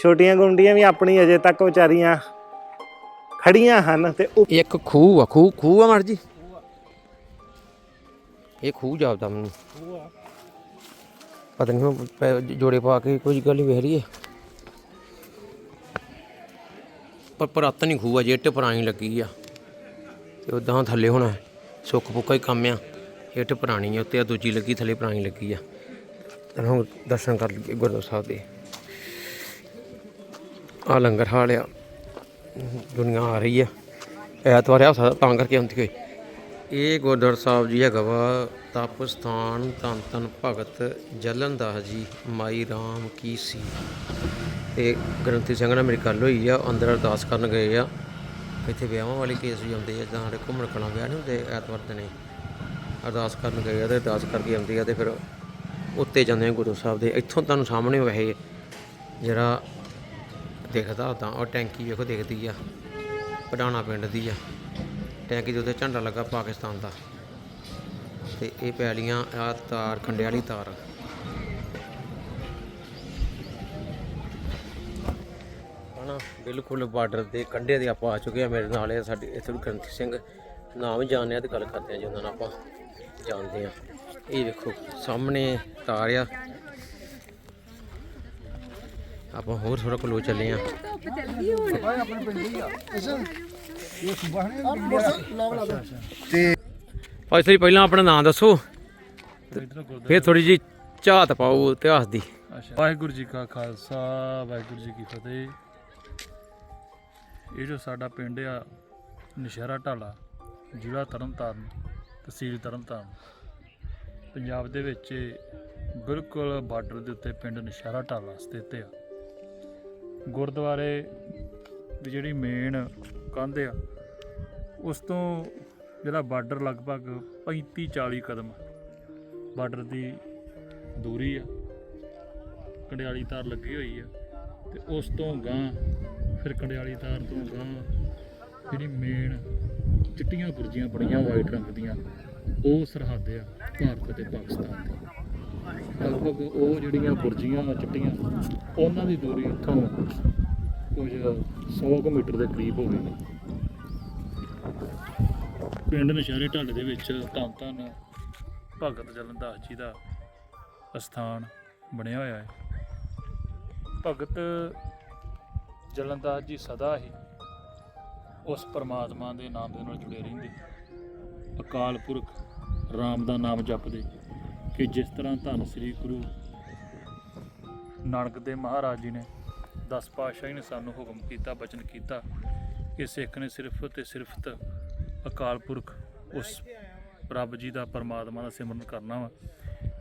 ਛੋਟੀਆਂ ਗੁੰਮਟੀਆਂ ਵੀ ਆਪਣੀ ਅਜੇ ਤੱਕ ਵਿਚਾਰੀਆਂ ਖੜੀਆਂ ਹਨ ਤੇ ਉੱਪ- ਇੱਕ ਖੂਹ ਆ, ਖੂਹ ਖੂਹ ਆ ਮਰ ਜੀ। ਇਹ ਖੂਹ ਜਾਪਦਾ ਮੈਨੂੰ। ਪਤਾ ਨਹੀਂ ਉਹ ਪੈ- ਜੋੜੇ ਪਾ ਕੇ ਕੋਈ ਗੱਲ ਵੇਖ ਰਹੀ ਹੈ ਪਰ ਪੁਰਾਤਨ ਹੀ ਖੂਹ ਆ, ਜੇ ਇੱਟ ਪੁਰਾਣੀ ਲੱਗੀ ਆ, ਤੇ ਉਦਾਂ ਥੱਲੇ ਹੋਣਾ। ਸੁੱਖ ਪੁੱਕਾ ਹੀ ਕੰਮ ਆ। ਇੱਟ ਪੁਰਾਣੀ ਆ, ਉੱਤੇ ਆ, ਦੂਜੀ ਲੱਗੀ, ਥੱਲੇ ਪੁਰਾਣੀ ਲੱਗੀ ਆ। ਹੁਣ ਦਰਸ਼ਨ ਕਰ ਲਈਏ ਗੁਰਦੁਆਰਾ ਸਾਹਿਬ ਦੇ। ਆ ਲੰਗਰ ਹਾਲ ਆ। ਦੁਨੀਆ ਆ ਰਹੀ ਆ। ਐਤਵਾਰ ਆ ਸਾ- ਤਾਂ ਕਰਕੇ ਹੁੰਦੀ ਕੋਈ ਇਹ ਗੁਰਦੁਆਰਾ ਸਾਹਿਬ ਜੀ ਹੈਗਾ ਵਾ ਤਪ ਸਥਾਨ ਧੰਨ ਧੰਨ ਭਗਤ ਜਲਨਦਾਸ ਜੀ, ਮਾਈ ਰਾਮ ਕੀ ਸੀ। ਤੇ ਗ੍ਰੰਥੀ ਸਿੰਘ ਨਾਲ ਮੇਰੀ ਗੱਲ ਹੋਈ ਆ ਅੰਦਰ ਅਰਦਾਸ ਕਰਨ ਗਏ ਆ। ਇੱਥੇ ਵਿਆਹਾਂ ਵਾਲੇ ਕੇਸ ਵੀ ਆਉਂਦੇ ਆ ਜਾਂ ਸਾਡੇ ਘੁੰਮਣ ਕਣਾ ਵਿਆਹ ਨਹੀਂ ਹੁੰਦੇ ਐਤਵਾਰ ਦਿਨੇ। ਅਰਦਾਸ ਕਰਨ ਗਏ ਆ ਤੇ ਅਰਦਾਸ ਕਰਕੇ ਆਉਂਦੇ ਆ ਤੇ ਫਿਰ ਉੱਤੇ ਜਾਂਦੇ ਆ ਗੁਰੂ ਸਾਹਿਬ ਦੇ। ਇੱਥੋਂ ਤੁਹਾਨੂੰ ਸਾਹਮਣੇ ਵੈਸੇ ਜਿਹੜਾ ਦਿਖਦਾ ਉਦਾਂ ਉਹ ਟੈਂਕੀ ਵੇਖੋ ਦਿਖਦੀ ਆ, ਪਡਾਣਾ ਪਿੰਡ ਦੀ ਆ। ਟੈਂਕੀ ਦੇ ਉੱਤੇ ਝੰਡਾ ਲੱਗਾ ਪਾਕਿਸਤਾਨ ਦਾ। ਤੇ ਇਹ ਪੈਲੀਆਂ ਆ ਤਾਰ ਖੰਡੇ ਵਾਲੀ ਤਾਰ। ਬਿਲਕੁਲ ਬਾਰਡਰ ਦੇ ਕੰਢੇ ਦੇ ਆਪਾਂ ਆ ਚੁੱਕੇ ਆ ਮੇਰੇ ਨਾਲ ਇਹ ਸਾਡੇ ਇੱਥੇ ਗ੍ਰੰਥੀ ਸਿੰਘ ਨਾਮ ਜਾਣਦੇ ਤੇ ਗੱਲ ਕਰਦੇ ਆ ਜੀ, ਉਹਨਾਂ ਨਾਲ ਆਪਾਂ ਜਾਣਦੇ ਆ। ਇਹ ਵੇਖੋ, ਸਾਹਮਣੇ ਤਾਰ ਆ। ਆਪਾਂ ਹੋਰ ਥੋੜਾ ਕੋਲ ਚੱਲੇ ਆ। ਭਾਈ ਸਾਹਿਬ ਪਹਿਲਾਂ ਆਪਣਾ ਨਾਮ ਦੱਸੋ ਫਿਰ ਥੋੜੀ ਜੀ ਝਾਤ ਪਾਓ ਇਤਿਹਾਸ ਦੀ। ਵਾਹਿਗੁਰੂ ਜੀ ਕਾ ਖਾਲਸਾ, ਵਾਹਿਗੁਰੂ ਜੀ ਕੀ ਫਤਿਹ। ਇਹ ਜੋ ਸਾਡਾ ਪਿੰਡ ਆ, ਨਸ਼ਹਿਰਾ ਢਾਲਾ, ਜ਼ਿਲ੍ਹਾ ਤਰਨਤਾਰਨ, ਤਹਿਸੀਲ ਤਰਨਤਾਰਨ, ਪੰਜਾਬ ਦੇ ਵਿੱਚ ਬਿਲਕੁਲ ਬਾਰਡਰ ਦੇ ਉੱਤੇ ਪਿੰਡ ਨਸ਼ਹਿਰਾ ਢਾਲਾ ਸਥਿਤ ਆ। ਗੁਰਦੁਆਰੇ ਦੀ ਜਿਹੜੀ ਮੇਨ ਕੰਧ ਆ, ਉਸ ਤੋਂ ਜਿਹੜਾ ਬਾਰਡਰ ਲਗਭਗ 35 40 ਕਦਮ ਬਾਰਡਰ ਦੀ ਦੂਰੀ ਆ, ਕੰਡਿਆਲੀ ਤਾਰ ਲੱਗੀ ਹੋਈ ਆ ਤੇ ਉਸ ਤੋਂ ਗਾਂ ਫਿਰ ਕੰਡਿਆਲੀ ਤਾਰ ਤੋਂ ਗਾਂ, ਜਿਹੜੀ ਮੇਨ ਚਿੱਟੀਆਂ ਬੁਰਜੀਆਂ ਬਣੀਆਂ ਵਾਈਟ ਰੰਗ ਦੀਆਂ, ਉਹ ਸਰਹੱਦ ਆ ਭਾਰਤ ਤੇ ਪਾਕਿਸਤਾਨ ਦੀ ਲਗਭਗ ਉਹ ਜਿਹੜੀਆਂ ਬੁਰਜੀਆਂ ਆ ਚਿੱਟੀਆਂ, ਉਹਨਾਂ ਦੀ ਦੂਰੀ ਇੱਥੋਂ ਕੁਝ 100 ਕੁ ਮੀਟਰ ਦੇ ਕਰੀਬ ਹੋਵੇਗੀ ਪਿੰਡ ਨਸ਼ਹਿਰੇ ਢਾਲੇ ਦੇ ਵਿੱਚ ਧੰਨ ਧੰਨ ਭਗਤ ਜਲਨਦਾਸ ਜੀ ਦਾ ਅਸਥਾਨ ਬਣਿਆ ਹੋਇਆ ਹੈ। ਭਗਤ ਜਲਨਦਾਸ ਜੀ ਸਦਾ ਹੀ ਉਸ ਪਰਮਾਤਮਾ ਦੇ ਨਾਮ ਦੇ ਨਾਲ ਜੁੜੇ ਰਹਿੰਦੇ। ਅਕਾਲ ਪੁਰਖ ਰਾਮ ਦਾ ਨਾਮ ਜਪਦੇ ਕਿ ਜਿਸ ਤਰ੍ਹਾਂ ਧੰਨ ਸ੍ਰੀ ਗੁਰੂ ਨਾਨਕ ਦੇਵ ਮਹਾਰਾਜ ਜੀ ਨੇ ਦਸ ਪਾਤਸ਼ਾਹੀ ਨੇ ਸਾਨੂੰ ਹੁਕਮ ਕੀਤਾ, ਬਚਨ ਕੀਤਾ ਕਿ ਸਿੱਖ ਨੇ ਸਿਰਫ ਤੇ ਸਿਰਫ ਤ ਅਕਾਲ ਪੁਰਖ ਉਸ ਰੱਬ ਜੀ ਦਾ ਪਰਮਾਤਮਾ ਦਾ ਸਿਮਰਨ ਕਰਨਾ ਵਾ।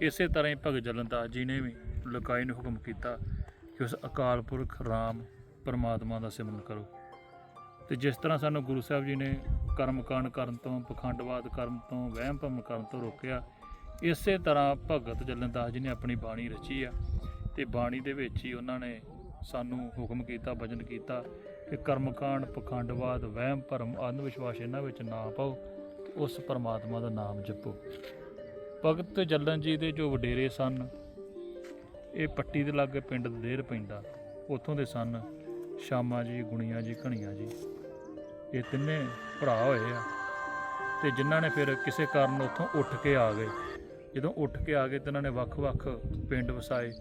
ਇਸੇ ਤਰ੍ਹਾਂ ਹੀ ਭਗਤ ਜਲਨਦਾਸ ਜੀ ਨੇ ਵੀ ਲੁਕਾਈ ਨੂੰ ਹੁਕਮ ਕੀਤਾ ਕਿ ਉਸ ਅਕਾਲ ਪੁਰਖ ਰਾਮ ਪਰਮਾਤਮਾ ਦਾ ਸਿਮਰਨ ਕਰੋ। ਤੇ ਜਿਸ ਤਰ੍ਹਾਂ ਸਾਨੂੰ ਗੁਰੂ ਸਾਹਿਬ ਜੀ ਨੇ ਕਰਮ ਕਾਂਡ ਕਰਨ ਤੋਂ, ਪਖੰਡਵਾਦ ਕਰਨ ਤੋਂ, ਵਹਿਮ ਭਰਮ ਕਰਨ ਤੋਂ ਰੋਕਿਆ, ਇਸੇ ਤਰ੍ਹਾਂ ਭਗਤ ਜਲਨਦਾਸ ਜੀ ਨੇ ਆਪਣੀ ਬਾਣੀ ਰਚੀ ਆ ਤੇ ਬਾਣੀ ਦੇ ਵਿੱਚ ਹੀ ਉਹਨਾਂ ਨੇ ਸਾਨੂੰ ਹੁਕਮ ਕੀਤਾ ਵਚਨ ਕੀਤਾ ਕਿ ਕਰਮਕਾਂਡ ਪਖੰਡਵਾਦ, ਵਹਿਮ ਭਰਮ ਅੰਧ ਵਿਸ਼ਵਾਸ ਇਹਨਾਂ ਵਿੱਚ ਨਾ ਪਾਓ ਤੇ ਉਸ ਪਰਮਾਤਮਾ ਦਾ ਨਾਮ ਜਪੋ। ਭਗਤ ਜੱਲਨ ਜੀ ਦੇ ਜੋ ਵਡੇਰੇ ਸਨ, ਇਹ ਪੱਟੀ ਦੇ ਲਾਗੇ ਪਿੰਡ ਦੇਰ ਪੈਂਦਾ, ਉੱਥੋਂ ਦੇ ਸਨ। ਸ਼ਾਮਾ ਜੀ, ਗੁਣੀਆਂ ਜੀ, ਘਣੀਆਂ ਜੀ। ਇਹ ਤਿੰਨੇ ਭਰਾ ਹੋਏ ਆ। ਤੇ ਜਿਨ੍ਹਾਂ ਨੇ ਫਿਰ ਕਿਸੇ ਕਾਰਨ ਉੱਥੋਂ ਉੱਠ ਕੇ ਆ ਗਏ। ਜਦੋਂ ਉੱਠ ਕੇ ਆ ਗਏ ਤਾਂ ਇਹਨਾਂ ਨੇ ਵੱਖ-ਵੱਖ ਪਿੰਡ ਵਸਾਏ।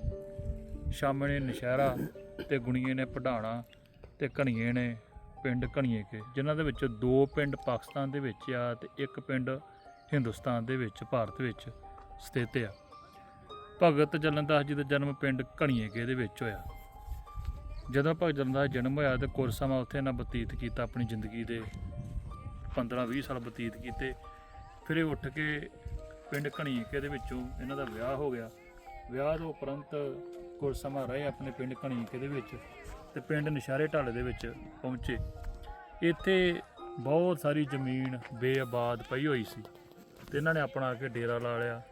ਸ਼ਾਮੇ ਨੇ ਨਸ਼ਹਿਰਾ ਤੇ ਗੁਣੀਏ ਨੇ ਪਢਾਣਾ ਤੇ ਘਣੀਏ ਨੇ ਪਿੰਡ ਘਣੀਏ ਕੇ, ਜਿਨ੍ਹਾਂ ਦੇ ਵਿੱਚ ਦੋ ਪਿੰਡ ਪਾਕਿਸਤਾਨ ਦੇ ਵਿੱਚ ਆ ਤੇ ਇੱਕ ਪਿੰਡ ਹਿੰਦੁਸਤਾਨ ਦੇ ਵਿੱਚ, ਭਾਰਤ ਵਿੱਚ ਸਥਿਤ ਆ। ਭਗਤ ਜਲਨਦਾਸ ਜੀ ਦਾ ਜਨਮ ਪਿੰਡ ਘਣੀਏਕੇ ਦੇ ਵਿੱਚ ਹੋਇਆ। ਜਦੋਂ ਭਗਤ ਜਲਨਦਾਸ ਦਾ ਜਨਮ ਹੋਇਆ ਤੇ ਕੁਝ ਸਮਾਂ ਉੱਥੇ ਇਹਨਾਂ ਬਤੀਤ ਕੀਤਾ ਆਪਣੀ ਜ਼ਿੰਦਗੀ ਦੇ 15-20 ਸਾਲ ਬਤੀਤ ਕੀਤੇ, ਫਿਰ ਇਹ ਉੱਠ ਕੇ ਪਿੰਡ ਘਣੀਕੇ ਦੇ ਵਿੱਚੋਂ ਇਹਨਾਂ ਦਾ ਵਿਆਹ ਹੋ ਗਿਆ। ਵਿਆਹ ਤੋਂ ਉਪਰੰਤ ਕੁਝ ਸਮਾਂ ਰਹੇ ਆਪਣੇ ਪਿੰਡ ਘਣੀਕੇ ਦੇ ਵਿੱਚ ਤੇ ਪਿੰਡ ਨਸ਼ਾਰੇ ਢਾਲੇ ਦੇ ਵਿੱਚ ਪਹੁੰਚੇ। ਇੱਥੇ ਬਹੁਤ ਸਾਰੀ ਜ਼ਮੀਨ ਬੇਆਬਾਦ ਪਈ ਹੋਈ ਸੀ ਤੇ ਇਹਨਾਂ ਨੇ ਆਪਣਾ ਆ ਕੇ ਡੇਰਾ ਲਾ ਲਿਆ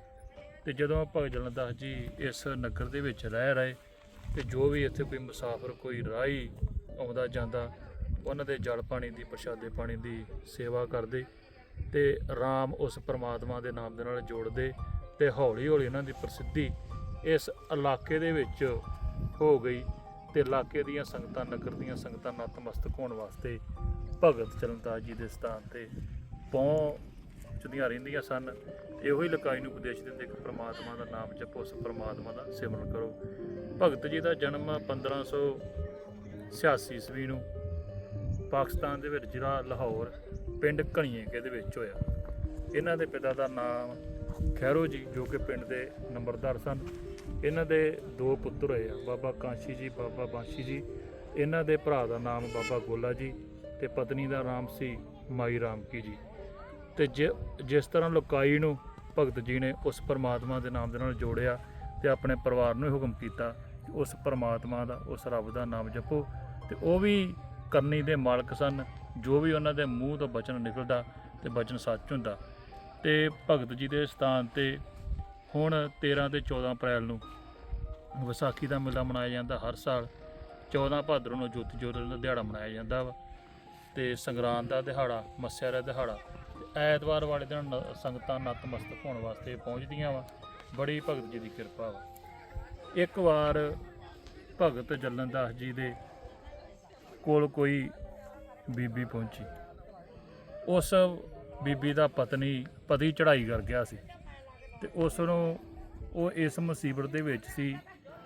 ਤੇ ਜਦੋਂ ਭਗਤ ਜਲਨਦਾਸ ਜੀ ਇਸ ਨਗਰ ਦੇ ਵਿੱਚ ਰਹਿ ਰਹੇ ਤੇ ਜੋ ਵੀ ਇੱਥੇ ਕੋਈ ਮੁਸਾਫਰ, ਕੋਈ ਰਾਹੀ ਆਉਂਦਾ ਜਾਂਦਾ, ਉਹਨਾਂ ਦੇ ਜਲ ਪਾਣੀ ਦੀ, ਪ੍ਰਸ਼ਾਦੇ ਪਾਣੀ ਦੀ ਸੇਵਾ ਕਰਦੇ ਤੇ RAM ਉਸ ਪਰਮਾਤਮਾ ਦੇ ਨਾਮ ਦੇ ਨਾਲ ਜੋੜਦੇ ਤੇ ਹੌਲੀ ਹੌਲੀ ਇਹਨਾਂ ਦੀ ਪ੍ਰਸਿੱਧੀ ਇਸ ਇਲਾਕੇ ਦੇ ਵਿੱਚ ਹੋ ਗਈ ਤੇ ਇਲਾਕੇ ਦੀਆਂ ਸੰਗਤਾਂ, ਨਗਰ ਦੀਆਂ ਸੰਗਤਾਂ ਨਤਮਸਤਕ ਹੋਣ ਵਾਸਤੇ ਭਗਤ ਚਰਨਦਾਸ ਜੀ ਦੇ ਸਥਾਨ ਤੇ ਪਹੁੰਚਦੀਆਂ ਰਹਿੰਦੀਆਂ ਸਨ। ਇਹੋ ਹੀ ਲਕਾਈ ਨੂੰ ਉਪਦੇਸ਼ ਦਿੰਦੇ ਕਿ ਪ੍ਰਮਾਤਮਾ ਦਾ ਨਾਮ ਜਪੋ, ਉਸ ਪ੍ਰਮਾਤਮਾ ਦਾ ਸਿਮਰਨ ਕਰੋ। ਭਗਤ ਜੀ ਦਾ ਜਨਮ 1586 ਈਸਵੀ ਨੂੰ ਪਾਕਿਸਤਾਨ ਦੇ ਵਿੱਚ ਜ਼ਿਲ੍ਹਾ ਲਾਹੌਰ ਪਿੰਡ ਘਣੀਏਕੇ ਦੇ ਵਿੱਚ ਹੋਇਆ। ਇਹਨਾਂ ਦੇ ਪਿਤਾ ਦਾ ਨਾਮ ਖੈਰੋ ਜੀ, ਜੋ ਕਿ ਪਿੰਡ ਦੇ ਨੰਬਰਦਾਰ ਸਨ। ਇਹਨਾਂ ਦੇ ਦੋ ਪੁੱਤਰ ਹੋਏ ਆ, ਬਾਬਾ ਕਾਂਸ਼ੀ ਜੀ, ਬਾਬਾ ਬਾਂਸ਼ੀ ਜੀ। ਇਹਨਾਂ ਦੇ ਭਰਾ ਦਾ ਨਾਮ ਬਾਬਾ ਗੋਲਾ ਜੀ ਤੇ ਪਤਨੀ ਦਾ ਨਾਮ ਸੀ ਮਾਈ ਰਾਮ ਕੀ ਜੀ। ਤੇ ਜਿਸ ਤਰ੍ਹਾਂ ਲੋਕਾਈ ਨੂੰ ਭਗਤ ਜੀ ਨੇ ਉਸ ਪਰਮਾਤਮਾ ਦੇ ਨਾਮ ਦੇ ਨਾਲ ਜੋੜਿਆ ਤੇ ਆਪਣੇ ਪਰਿਵਾਰ ਨੂੰ ਹੀ ਹੁਕਮ ਕੀਤਾ ਕਿ ਉਸ ਪਰਮਾਤਮਾ ਦਾ, ਉਸ ਰੱਬ ਦਾ ਨਾਮ ਜਪੋ ਤੇ ਉਹ ਵੀ ਕਰਨੀ ਦੇ ਮਾਲਕ ਸਨ, ਜੋ ਵੀ ਉਹਨਾਂ ਦੇ ਮੂੰਹ ਤੋਂ ਬਚਨ ਨਿਕਲਦਾ ਤੇ ਬਚਨ ਸੱਚ ਹੁੰਦਾ। ਤੇ ਭਗਤ ਜੀ ਦੇ ਸਥਾਨ ਤੇ ਹੁਣ 13 ਤੇ 14 ਅਪ੍ਰੈਲ ਨੂੰ ਵਿਸਾਖੀ ਦਾ ਮੇਲਾ ਮਨਾਇਆ ਜਾਂਦਾ ਹਰ ਸਾਲ। 14 ਭਾਦਰੋਂ ਨੂੰ ਜੋਤੀ ਜੋਤ ਦਾ ਦਿਹਾੜਾ ਮਨਾਇਆ ਜਾਂਦਾ ਵਾ ਤੇ ਸੰਗਰਾਂਦ ਦਾ ਦਿਹਾੜਾ, ਮੱਸਿਆ ਦਾ ਦਿਹਾੜਾ ਐਤਵਾਰ ਵਾਲੇ ਦਿਨ ਨ- ਸੰਗਤਾਂ ਨਤਮਸਤਕ ਹੋਣ ਵਾਸਤੇ ਪਹੁੰਚਦੀਆਂ ਵਾ। ਬੜੀ ਭਗਤ ਜੀ ਦੀ ਕਿਰਪਾ ਵਾ। ਇੱਕ ਵਾਰ ਭਗਤ ਜਲਨਦਾਸ ਜੀ ਦੇ ਕੋਲ ਕੋਈ ਬੀਬੀ ਪਹੁੰਚੀ। ਉਸ ਬੀਬੀ ਦਾ ਪਤਨੀ ਪਤੀ ਚੜਾਈ ਕਰ ਗਿਆ ਸੀ ਤੇ ਉਸ ਨੂੰ ਉਹ ਇਸ ਮੁਸੀਬਤ ਦੇ ਵਿੱਚ ਸੀ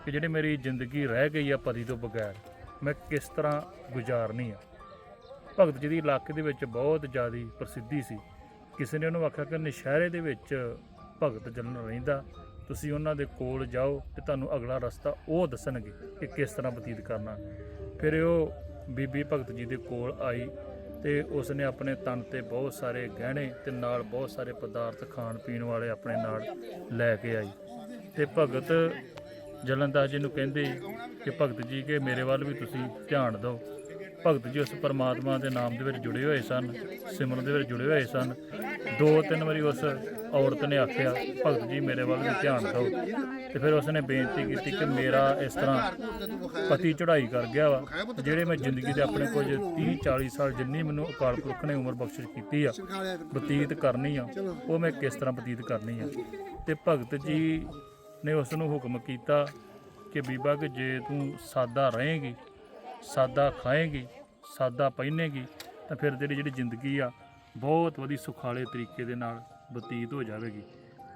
ਕਿ ਜਿਹੜੀ ਮੇਰੀ ਜ਼ਿੰਦਗੀ ਰਹਿ ਗਈ ਆ ਪਤੀ ਤੋਂ ਬਗੈਰ, ਮੈਂ ਕਿਸ ਤਰ੍ਹਾਂ ਗੁਜ਼ਾਰਨੀ ਆ। ਭਗਤ ਜੀ ਦੀ ਇਲਾਕੇ ਦੇ ਵਿੱਚ ਬਹੁਤ ਜ਼ਿਆਦੀ ਪ੍ਰਸਿੱਧੀ ਸੀ। ਕਿਸੇ ਨੇ ਉਹਨੂੰ ਆਖਿਆ ਕਿ ਨਸ਼ਹਿਰੇ ਦੇ ਵਿੱਚ ਭਗਤ ਜਲਨ ਰਹਿੰਦਾ ਤੁਸੀਂ ਉਹਨਾਂ ਦੇ ਕੋਲ ਜਾਓ ਤੇ ਤੁਹਾਨੂੰ ਅਗਲਾ ਰਸਤਾ ਉਹ ਦੱਸਣਗੇ ਕਿ ਕਿਸ ਤਰ੍ਹਾਂ ਬਤੀਤ ਕਰਨਾ। ਫਿਰ ਉਹ ਬੀਬੀ ਭਗਤ ਜੀ ਦੇ ਕੋਲ ਆਈ ਤੇ ਉਸ ਨੇ ਆਪਣੇ ਤਨ ਤੇ ਬਹੁਤ ਸਾਰੇ ਗਹਿਣੇ ਤੇ ਨਾਲ ਬਹੁਤ ਸਾਰੇ ਪਦਾਰਥ ਖਾਣ ਪੀਣ ਵਾਲੇ ਆਪਣੇ ਨਾਲ ਲੈ ਕੇ ਆਈ। ਤੇ ਭਗਤ ਜਲਨਦਾਸ ਜੀ ਨੂੰ ਕਹਿੰਦੇ ਕਿ ਭਗਤ ਜੀ ਕਿ ਮੇਰੇ ਵੱਲ ਵੀ ਤੁਸੀਂ ਧਿਆਨ ਦਿਓ। ਭਗਤ ਜੀ ਉਸ ਪਰਮਾਤਮਾ ਦੇ ਨਾਮ ਦੇ ਵਿੱਚ ਜੁੜੇ ਹੋਏ ਸਨ, ਸਿਮਰਨ ਦੇ ਵਿੱਚ ਜੁੜੇ ਹੋਏ ਸਨ। ਦੋ ਤਿੰਨ ਵਾਰੀ ਉਸ ਔਰਤ ਨੇ ਆਖਿਆ, ਭਗਤ ਜੀ ਮੇਰੇ ਵੱਲ ਵੀ ਧਿਆਨ ਦਿਓ। ਤੇ ਫਿਰ ਉਸਨੇ ਬੇਨਤੀ ਕੀਤੀ ਕਿ ਮੇਰਾ ਇਸ ਤਰ੍ਹਾਂ ਪਤੀ ਚੜਾਈ ਕਰ ਗਿਆ ਵਾ, ਜਿਹੜੇ ਮੈਂ ਜ਼ਿੰਦਗੀ ਦੇ ਆਪਣੇ ਕੁਝ 30 40 ਸਾਲ ਜਿੰਨੀ ਮੈਨੂੰ ਅਕਾਲ ਪੁਰਖ ਨੇ ਉਮਰ ਬਖਸ਼ਿਸ਼ ਕੀਤੀ ਆ, ਬਤੀਤ ਕਰਨੀ ਆ, ਉਹ ਮੈਂ ਕਿਸ ਤਰ੍ਹਾਂ ਬਤੀਤ ਕਰਨੀ ਆ। ਤੇ ਭਗਤ ਜੀ ਨੇ ਉਸ ਨੂੰ ਹੁਕਮ ਕੀਤਾ ਕਿ ਬੀਬਾ ਕਿ ਜੇ ਤੂੰ ਸਾਦਾ ਰਹੇਂਗੀ ਸਾਦਾ ਖਾਏਗੀ, ਸਾਦਾ ਪਹਿਨੇਗੀ, ਤਾਂ ਫਿਰ ਤੇਰੀ ਜਿਹੜੀ ਜ਼ਿੰਦਗੀ ਆ, ਬਹੁਤ ਵਧੀ ਸੁਖਾਲੇ ਤਰੀਕੇ ਦੇ ਨਾਲ ਬਤੀਤ ਹੋ ਜਾਵੇਗੀ।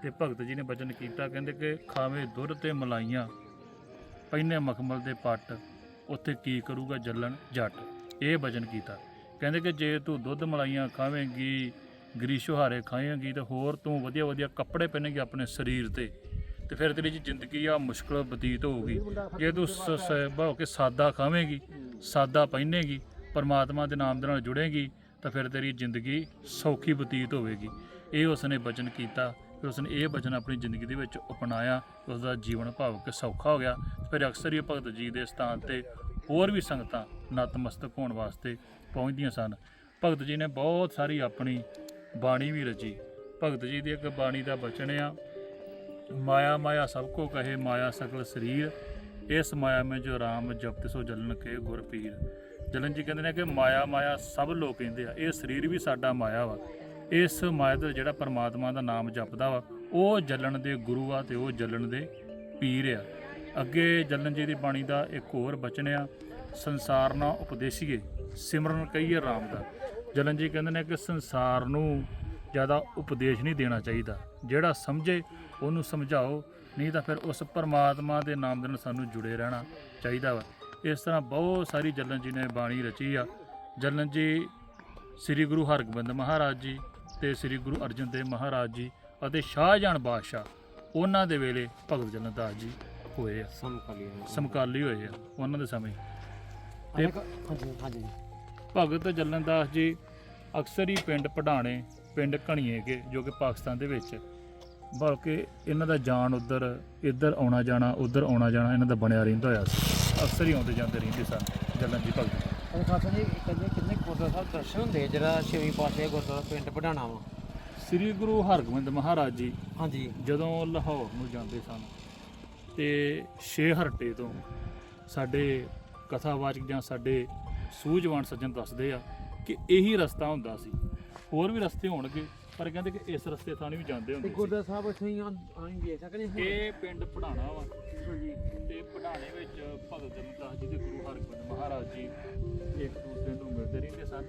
ਤੇ ਭਗਤ ਜੀ ਨੇ ਬਚਨ ਕੀਤਾ, ਕਹਿੰਦੇ ਕਿ ਖਾਵੇ ਦੁੱਧ ਤੇ ਮਲਾਈਆਂ, ਪਹਿਨੇ ਮਖਮਲ ਦੇ ਪੱਟ, ਉੱਥੇ ਕੀ ਕਰੂਗਾ ਜੱਲਣ ਜੱਟ। ਇਹ ਬਚਨ ਕੀਤਾ। ਕਹਿੰਦੇ ਕਿ ਜੇ ਤੂੰ ਦੁੱਧ ਮਲਾਈਆਂ ਖਾਵੇਂਗੀ ਗਰੀ ਸ਼ੁਹਾਰੇ ਖਾਏਂਗੀ, ਤਾਂ ਹੋਰ ਤੂੰ ਵਧੀਆ ਵਧੀਆ ਕੱਪੜੇ ਪਹਿਨੇਗੀ ਆਪਣੇ ਸਰੀਰ ਤੇ। ਤੇ ਫਿਰ ਤੇਰੀ ਜੀ ਜ਼ਿੰਦਗੀ ਆ, ਮੁਸ਼ਕਲ ਬਤੀਤ ਹੋਊਗੀ। ਜੇ ਤੂੰ ਸ- ਸ- ਹੋ ਕੇ ਸਾਦਾ ਖਾਵੇਂਗੀ, ਸਾਦਾ ਪਹਿਨੇਗੀ, ਪਰਮਾਤਮਾ ਦੇ ਨਾਮ ਦੇ ਨਾਲ ਜੁੜੇਗੀ, ਤਾਂ ਫਿਰ ਤੇਰੀ ਜ਼ਿੰਦਗੀ ਸੌਖੀ ਬਤੀਤ ਹੋਵੇਗੀ। ਇਹ ਉਸਨੇ ਬਚਨ ਕੀਤਾ, ਫਿਰ ਉਸਨੇ ਇਹ ਬਚਨ ਆਪਣੀ ਜ਼ਿੰਦਗੀ ਦੇ ਵਿੱਚ ਅਪਣਾਇਆ ਤੇ ਉਸਦਾ ਜੀਵਨ ਭਾਵਕ ਸੌਖਾ ਹੋ ਗਿਆ। ਫਿਰ ਅਕਸਰ ਹੀ ਭਗਤ ਜੀ ਦੇ ਸਥਾਨ ਤੇ ਹੋਰ ਵੀ ਸੰਗਤਾਂ ਨਤਮਸਤਕ ਹੋਣ ਵਾਸਤੇ ਪਹੁੰਚਦੀਆਂ ਸਨ। ਭਗਤ ਜੀ ਨੇ ਬਹੁਤ ਸਾਰੀ ਆਪਣੀ ਬਾਣੀ ਵੀ ਰਚੀ। ਭਗਤ ਜੀ ਦੀ ਇੱਕ ਬਾਣੀ ਦਾ ਬਚਨ ਆ ਮਾਇਆ ਮਾਇਆ ਸਭ ਕੋ ਕਹੇ, ਮਾਇਆ ਸਕਲ ਸਰੀਰ। ਇਸ ਮਾਇਆ ਮੈਂ ਜੋ ਰਾਮ ਜਪਤ, ਸੋ ਜਲਨ ਕੇ ਗੁਰ ਪੀਰ। ਜਲਨ ਜੀ ਕਹਿੰਦੇ ਨੇ ਕਿ ਮਾਇਆ ਮਾਇਆ ਸਭ ਲੋਕ ਕਹਿੰਦੇ ਆ। ਇਹ ਸਰੀਰ ਵੀ ਸਾਡਾ ਮਾਇਆ ਵਾ। ਇਸ ਮਾਇਆ ਦਾ ਜਿਹੜਾ ਪਰਮਾਤਮਾ ਦਾ ਨਾਮ ਜਪਦਾ ਵਾ, ਉਹ ਜਲਨ ਦੇ ਗੁਰੂ ਆ ਤੇ ਉਹ ਜਲਨ ਦੇ ਪੀਰ ਆ। ਅੱਗੇ ਜਲਨ ਜੀ ਦੀ ਬਾਣੀ ਦਾ ਇੱਕ ਹੋਰ ਬਚਨ ਆ, ਸੰਸਾਰ ਨਾ ਉਪਦੇਸ਼ੀਏ, ਸਿਮਰਨ ਕਹੀਏ ਰਾਮ ਦਾ। ਜਲਨ ਜੀ ਕਹਿੰਦੇ ਨੇ ਕਿ ਸੰਸਾਰ ਨੂੰ ਜ਼ਿਆਦਾ ਉਪਦੇਸ਼ ਨਹੀਂ ਦੇਣਾ ਚਾਹੀਦਾ। ਜਿਹੜਾ ਸਮਝੇ ਉਹਨੂੰ ਸਮਝਾਓ ਨਹੀਂ ਤਾਂ ਫਿਰ ਉਸ ਪਰਮਾਤਮਾ ਦੇ ਨਾਮ ਦੇ ਨਾਲ ਸਾਨੂੰ ਜੁੜੇ ਰਹਿਣਾ ਚਾਹੀਦਾ ਵਾ। ਇਸ ਤਰ੍ਹਾਂ ਬਹੁਤ ਸਾਰੀ ਜਲਨ ਜੀ ਨੇ ਬਾਣੀ ਰਚੀ ਆ। ਜਲਨ ਜੀ ਸ੍ਰੀ ਗੁਰੂ ਹਰਗੋਬਿੰਦ ਮਹਾਰਾਜ ਜੀ ਤੇ ਸ੍ਰੀ ਗੁਰੂ ਅਰਜਨ ਦੇਵ ਮਹਾਰਾਜ ਜੀ ਅਤੇ ਸ਼ਾਹਜਹਾਨ ਬਾਦਸ਼ਾਹ ਉਹਨਾਂ ਦੇ ਵੇਲੇ ਭਗਤ ਜਲਨ ਦਾਸ ਜੀ ਹੋਏ ਆ। ਸਮਕਾਲੀ ਸਮਕਾਲੀ ਹੋਏ ਆ ਉਹਨਾਂ ਦੇ ਸਮੇਂ। ਤੇ ਹਾਂਜੀ ਹਾਂਜੀ। ਭਗਤ ਜਲਨ ਦਾਸ ਜੀ ਅਕਸਰ ਹੀ ਪਿੰਡ ਪਢਾਣੇ ਪਿੰਡ ਘਣੀਏ ਕੇ ਜੋ ਕਿ ਪਾਕਿਸਤਾਨ ਦੇ ਵਿੱਚ ਬਲਕਿ ਇਹਨਾਂ ਦਾ ਜਾਣ ਉਧਰ ਇੱਧਰ ਆਉਣਾ ਜਾਣਾ ਉਧਰ ਆਉਣਾ ਜਾਣਾ ਇਹਨਾਂ ਦਾ ਬਣਿਆ ਰਹਿੰਦਾ ਹੋਇਆ ਸੀ ਅਕਸਰ ਹੀ ਆਉਂਦੇ ਜਾਂਦੇ ਰਹਿੰਦੇ ਸਨ ਜਲਨ ਜੀ ਭਗਤ ਉਹ ਖਾਸਾ ਜੀ ਕਹਿੰਦੇ ਕਿੰਨੇ ਗੁਰਦੁਆਰਾ ਸਾਹਿਬ ਦਰਸ਼ਨ ਹੁੰਦੇ ਜਿਹੜਾ ਛੇਵੀਂ ਪਾਸੇ ਗੁਰਦੁਆਰਾ ਪਿੰਡ ਪੜਾਣਾ ਵਾ? ਸ੍ਰੀ ਗੁਰੂ ਹਰਗੋਬਿੰਦ ਮਹਾਰਾਜ ਜੀ ਹਾਂਜੀ। ਜਦੋਂ ਲਾਹੌਰ ਨੂੰ ਜਾਂਦੇ ਸਨ ਤੇ ਛੇ ਹਰਟੇ ਤੋਂ ਸਾਡੇ ਕਥਾਵਾਚਕ ਜਾਂ ਸਾਡੇ ਸੂਝਵਾਨ ਸੱਜਣ ਦੱਸਦੇ ਆ ਕਿ ਇਹੀ ਰਸਤਾ ਹੁੰਦਾ ਸੀ। ਹੋਰ ਵੀ ਰਸਤੇ ਹੋਣਗੇ। ਪਰ ਕਹਿੰਦੇ ਕਿ ਇਸ ਰਸਤੇ ਥਾਣੀ ਵੀ ਜਾਂਦੇ ਹੁੰਦੇ ਸੀ। ਗੁਰਦੁਆਰਾ ਸਾਹਿਬ ਇੱਥੇ ਹੀ ਆਂ ਵੇਖ ਸਕਦੇ ਹਾਂ ਇਹ ਪਿੰਡ ਪੜਾਣਾ ਵਾ। ਤੇ ਪੜਾਣੇ ਵਿੱਚ ਭਗਤ ਰਮਦਾਸ ਜੀ ਤੇ ਗੁਰੂ ਹਰਗੋਬਿੰਦ ਮਹਾਰਾਜ ਜੀ ਇੱਕ ਦੂਸਰੇ ਨੂੰ ਮਿਲਦੇ ਰਹਿੰਦੇ ਸਨ।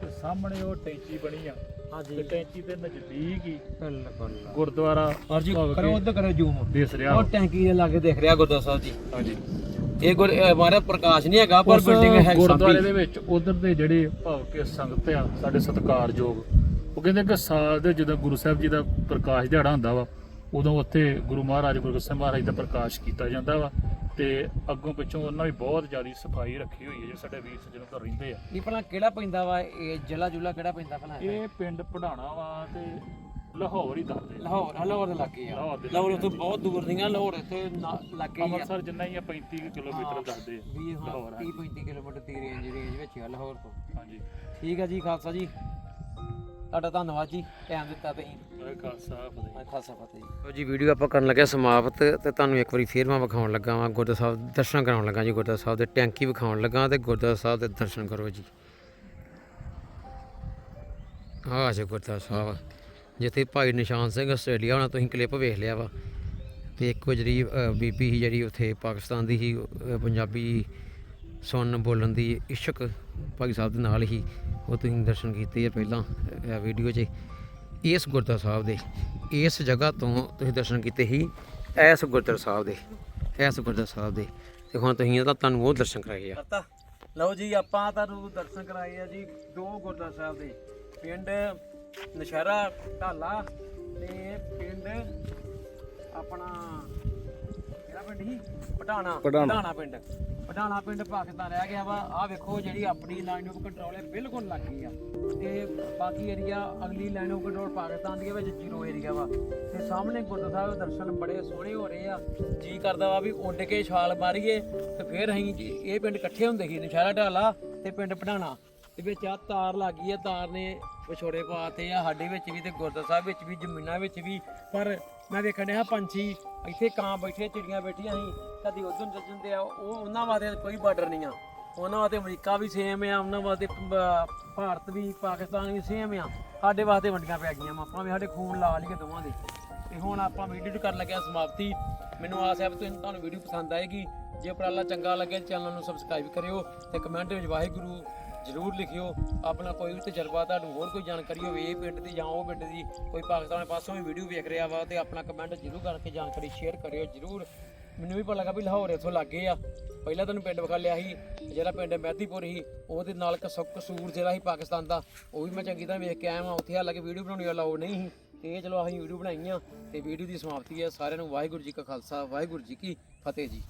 ਤੇ ਸਾਹਮਣੇ ਉਹ ਟੈਂਕੀ ਬਣੀ ਆ। ਤੇ ਹਾਂਜੀ ਟੈਂਕੀ ਦੇ ਨਜ਼ਦੀਕ ਹੀ ਬਿਲਕੁਲ ਗੁਰਦੁਆਰਾ ਔਰ ਜੀ ਕਰੋ ਉਧਰ ਕਰੋ ਜ਼ੂਮ। ਦਿਸ ਰਿਹਾ। ਉਹ ਵਾ। ਟੈਂਕੀ ਦੇ ਲਾਗੇ ਦੇਖ ਰਿਹਾ ਗੁਰਦੁਆਰਾ ਸਾਹਿਬ ਜੀ। ਹਾਂਜੀ। ਇਹ ਗੁਰ ਇਹ ਹਮਾਰਾ ਪ੍ਰਕਾਸ਼ ਨਹੀਂ ਹੈਗਾ ਪਰ ਉਸ ਬਿਲਡਿੰਗ ਹੈ ਗੁਰਦੁਆਰੇ ਦੇ ਵਿੱਚ ਉਧਰ ਦੇ ਜਿਹੜੇ ਭਾਵ ਕੇ ਸੰਗਤ ਆ ਸਾਡੇ ਸਤਿਕਾਰਯੋਗ ਉਹ ਕਹਿੰਦੇ ਕਿ ਸਾਲ ਦੇ ਜਦੋਂ ਗੁਰੂ ਸਾਹਿਬ ਜੀ ਦਾ ਪ੍ਰਕਾਸ਼ ਦਿਹਾੜਾ ਹੁੰਦਾ ਵਾ ਉਦੋਂ ਉੱਥੇ ਗੁਰੂ ਮਹਾਰਾਜ ਗੁਰੂ ਗੋਬਿੰਦ ਸਿੰਘ ਮਹਾਰਾਜ ਦਾ ਪ੍ਰਕਾਸ਼ ਕੀਤਾ ਜਾਂਦਾ ਵਾ ਤੇ ਅੱਗੋਂ ਪਿੱਛੋਂ ਉਹਨਾਂ ਵੀ ਬਹੁਤ ਜ਼ਿਆਦਾ ਸਫ਼ਾਈ ਰੱਖੀ ਹੋਈ ਹੈ ਜੋ ਸਾਡੇ ਵੀਰ ਸੱਜਣ ਘਰ ਰਹਿੰਦੇ ਆ। ਇਹ ਭਲਾ ਕਿਹੜਾ ਪੈਂਦਾ ਵਾ ਇਹ ਜ਼ਿਲ੍ਹਾ ਜੁਲਾ ਕਿਹੜਾ ਪੈਂਦਾ ਭਲਾ ਇਹ? ਪਿੰਡ ਪੜਾਣਾ ਵਾ ਤੇ ਲਾਹੌਰ ਹੀ ਦੱਸਦੇ ਆ। ਲਾਹੌਰ ਲਾਹੌਰ ਦੇ ਲਾਗੇ ਆ। ਲਾਹੌਰ ਤੋਂ ਬਹੁਤ ਦੂਰ ਨਹੀਂ ਆ ਲਾਹੌਰ ਇੱਥੇ ਲਾਗੇ ਆ। ਅੰਮ੍ਰਿਤਸਰ ਜਿੰਨਾ ਹੀ ਆ 35 ਕੁ ਕਿਲੋਮੀਟਰ ਦੱਸਦੇ ਆ ਵੀ ਹਾਂ ਲਾਹੌਰ, 30 35 ਕਿਲੋਮੀਟਰ ਦੀ ਰੇਂਜ ਰੇਂਜ ਵਿੱਚ ਆ ਲਾਹੌਰ ਤੋਂ। ਹਾਂਜੀ। ਠੀਕ ਹੈ ਜੀ ਖਾਲਸਾ ਜੀ। ਤੁਹਾਡਾ ਧੰਨਵਾਦ ਜੀ ਟਾਈਮ ਦਿੱਤਾ ਤੁਸੀਂ। ਵਾਹਿ ਖਾਲਸਾ ਫਤਿਹ। ਮੈਂ ਖਾਲਸਾ ਫਤਿਹ ਜੀ। ਜੀ ਵੀਡੀਓ ਆਪਾਂ ਕਰਨ ਲੱਗੇ ਸਮਾਪਤ ਤੇ ਤੁਹਾਨੂੰ ਇੱਕ ਵਾਰੀ ਫੇਰ ਮੈਂ ਵਿਖਾਉਣ ਲੱਗਾ ਵਾਂ ਗੁਰਦੁਆਰਾ ਸਾਹਿਬ ਦੇ ਦਰਸ਼ਨ ਕਰਾਉਣ ਲੱਗਾ ਜੀ ਗੁਰਦੁਆਰਾ ਸਾਹਿਬ ਦੇ ਟੈਂਕੀ ਵਿਖਾਉਣ ਲੱਗਾ ਤੇ ਗੁਰਦੁਆਰਾ ਸਾਹਿਬ ਦੇ ਦਰਸ਼ਨ ਕਰੋ ਜੀ। ਆਹ ਜੇ ਗੁਰਦੁਆਰਾ ਸਾਹਿਬ ਜਿੱਥੇ ਭਾਈ ਨਿਸ਼ਾਨ ਸਿੰਘ ਆਸਟ੍ਰੇਲੀਆ ਹੋਣਾ ਤੁਸੀਂ ਕਲਿੱਪ ਵੇਖ ਲਿਆ ਵਾ। ਤੇ ਇੱਕੋ ਜਿਹੜੀ ਬੀਬੀ ਸੀ ਜਿਹੜੀ ਉੱਥੇ ਪਾਕਿਸਤਾਨ ਦੀ ਸੀ ਪੰਜਾਬੀ ਸੁਣਨ ਬੋਲਣ ਦੀ ਇਸ਼ਕ ਭਾਈ ਸਾਹਿਬ ਦੇ ਨਾਲ ਹੀ ਉਹ ਤੁਸੀਂ ਦਰਸ਼ਨ ਕੀਤੇ ਆ ਪਹਿਲਾਂ ਵੀਡੀਓ 'ਚ। ਇਸ ਗੁਰਦੁਆਰਾ ਸਾਹਿਬ ਦੇ ਇਸ ਜਗ੍ਹਾ ਤੋਂ ਤੁਸੀਂ ਦਰਸ਼ਨ ਕੀਤੇ ਸੀ ਇਸ ਗੁਰਦੁਆਰਾ ਸਾਹਿਬ ਦੇ ਇਸ ਗੁਰਦੁਆਰਾ ਸਾਹਿਬ ਦੇ। ਤੇ ਹੁਣ ਤੁਸੀਂ ਤਾਂ ਤੁਹਾਨੂੰ ਉਹ ਦਰਸ਼ਨ ਕਰਾਏ ਆ। ਲਓ ਜੀ ਆਪਾਂ ਤੁਹਾਨੂੰ ਦਰਸ਼ਨ ਕਰਾਏ ਆ ਜੀ ਦੋ ਗੁਰਦੁਆਰਾ ਸਾਹਿਬ ਦੇ। ਪਿੰਡ ਨਸ਼ਹਿਰਾ ਢਾਲਾ ਤੇ ਪਿੰਡ ਆਪਣਾ ਕਿਹੜਾ ਪਿੰਡ ਸੀ? ਪਟਾਣਾ। ਪਟਾਣਾ ਪਿੰਡ। ਪਟਾਣਾ ਪਿੰਡ ਪਾਕਿਸਤਾਨ ਰਹਿ ਗਿਆ ਵਾ। ਆਹ ਵੇਖੋ ਜਿਹੜੀ ਆਪਣੀ ਲਾਈਨ ਆਫ ਕੰਟਰੋਲ ਹੈ, ਬਿਲਕੁਲ ਲੱਗ ਗਈ ਆ। ਤੇ ਬਾਕੀ ਏਰੀਆ ਅਗਲੀ ਲਾਈਨ ਆਫ ਕੰਟਰੋਲ ਪਾਕਿਸਤਾਨ ਦੀ ਵਿੱਚ ਜ਼ੀਰੋ ਏਰੀਆ ਵਾ। ਤੇ ਸਾਹਮਣੇ ਗੁਰਦੁਆਰਾ ਸਾਹਿਬ ਦੇ ਦਰਸ਼ਨ ਬੜੇ ਸੋਹਣੇ ਹੋ ਰਹੇ ਆ। ਜੀ ਕਰਦਾ ਵਾ ਵੀ ਉੱਡ ਕੇ ਛਾਲ ਮਾਰੀਏ ਤੇ ਫਿਰ ਅਸੀਂ ਇਹ ਪਿੰਡ ਇਕੱਠੇ ਹੁੰਦੇ ਸੀ, ਨਸ਼ਹਿਰਾ ਢਾਲਾ ਤੇ ਪਿੰਡ ਪਟਾਣਾ। ਤੇ ਵਿੱਚ ਆ ਤਾਰ ਲੱਗੀ ਆ, ਤਾਰ ਨੇ ਵਿਛੋੜੇ ਪਾਤੇ ਆ, ਸਾਡੇ ਵਿੱਚ ਵੀ ਤੇ ਗੁਰਦੁਆਰਾ ਸਾਹਿਬ ਵਿੱਚ ਵੀ, ਜ਼ਮੀਨਾਂ ਵਿੱਚ ਵੀ। ਪਰ ਮੈਂ ਵੇਖਣ ਡਿਆ ਪੰਛੀ, ਇੱਥੇ ਕਾਂ ਬੈਠੇ ਚਿੜੀਆਂ ਬੈਠੀਆਂ ਸੀ। ਕਦੀ ਉਧਰ ਚੱਲ ਜਾਂਦੇ ਆ, ਉਹ ਉਹਨਾਂ ਵਾਸਤੇ ਕੋਈ ਬਾਰਡਰ ਨਹੀਂ ਆ। ਉਹਨਾਂ ਵਾਸਤੇ ਅਮਰੀਕਾ ਵੀ ਸੇਮ ਆ, ਉਹਨਾਂ ਵਾਸਤੇ ਭਾਰਤ ਵੀ, ਪਾਕਿਸਤਾਨ ਵੀ ਸੇਮ ਆ। ਸਾਡੇ ਵਾਸਤੇ ਵੰਡੀਆਂ ਪੈ ਗਈਆਂ ਵਾਂ। ਆਪਾਂ ਵੀ ਸਾਡੇ ਖੂਨ ਲਾ ਲਈਏ ਦੋਵਾਂ ਦੇ। ਤੇ ਹੁਣ ਆਪਾਂ ਵੀਡੀਓ ਕਰਨ ਲੱਗਿਆ ਸਮਾਪਤੀ। ਮੈਨੂੰ ਆਸ ਹੈ ਵੀ ਤੁਹਾਨੂੰ ਤੁਹਾਨੂੰ ਵੀਡੀਓ ਪਸੰਦ ਆਏਗੀ। ਜੇ ਉਪਰਾਲਾ ਚੰਗਾ ਲੱਗੇ, ਚੈਨਲ ਨੂੰ ਸਬਸਕ੍ਰਾਈਬ ਕਰਿਓ ਤੇ ਕਮੈਂਟ ਵਿੱਚ ਵਾਹਿਗੁਰੂ ਜਰੂਰ ਲਿਖਿਓ। ਆਪਣਾ ਕੋਈ ਵੀ ਤਜਰਬਾ ਤੁਹਾਨੂੰ ਹੋਰ ਕੋਈ ਜਾਣਕਾਰੀ ਹੋਵੇ, ਇਹ ਪਿੰਡ ਦੀ ਜਾਂ ਉਹ ਪਿੰਡ ਦੀ, ਕੋਈ ਪਾਕਿਸਤਾਨ ਪਾਸੋਂ ਵੀ ਵੀਡੀਓ ਵੇਖ ਰਿਹਾ ਵਾ, ਤੇ ਆਪਣਾ ਕਮੈਂਟ ਜਰੂਰ ਕਰਕੇ ਜਾਣਕਾਰੀ ਸ਼ੇਅਰ ਕਰਿਓ ਜਰੂਰ। ਮੈਨੂੰ ਵੀ ਪਤਾ ਲੱਗਾ ਵੀ ਲਾਹੌਰ ਇੱਥੋਂ ਲੱਗੇ ਆ। ਪਹਿਲਾਂ ਤੁਹਾਨੂੰ ਪਿੰਡ ਵਿਖਾ ਲਿਆ ਸੀ, ਜਿਹੜਾ ਪਿੰਡ ਮਹਿਦੀਪੁਰ ਸੀ, ਉਹਦੇ ਨਾਲ ਕਸੂਰ ਕਸੂਰ ਜਿਹੜਾ ਸੀ ਪਾਕਿਸਤਾਨ ਦਾ, ਉਹ ਵੀ ਮੈਂ ਚੰਗੀ ਤਰ੍ਹਾਂ ਵੇਖ ਕੇ ਆਇਆ ਹਾਂ ਉੱਥੇ ਹਾਲਾਂਕਿ ਵੀਡੀਓ ਬਣਾਉਣੀ ਅਲਾਉ ਨਹੀਂ ਸੀ। ਤੇ ਇਹ ਚਲੋ ਅਸੀਂ ਵੀਡੀਓ ਬਣਾਈਆਂ, ਤੇ ਵੀਡੀਓ ਦੀ ਸਮਾਪਤੀ ਹੈ। ਸਾਰਿਆਂ ਨੂੰ ਵਾਹਿਗੁਰੂ ਜੀ ਕਾ ਖਾਲਸਾ, ਵਾਹਿਗੁਰੂ ਜੀ ਕੀ ਫਤਿਹ ਜੀ।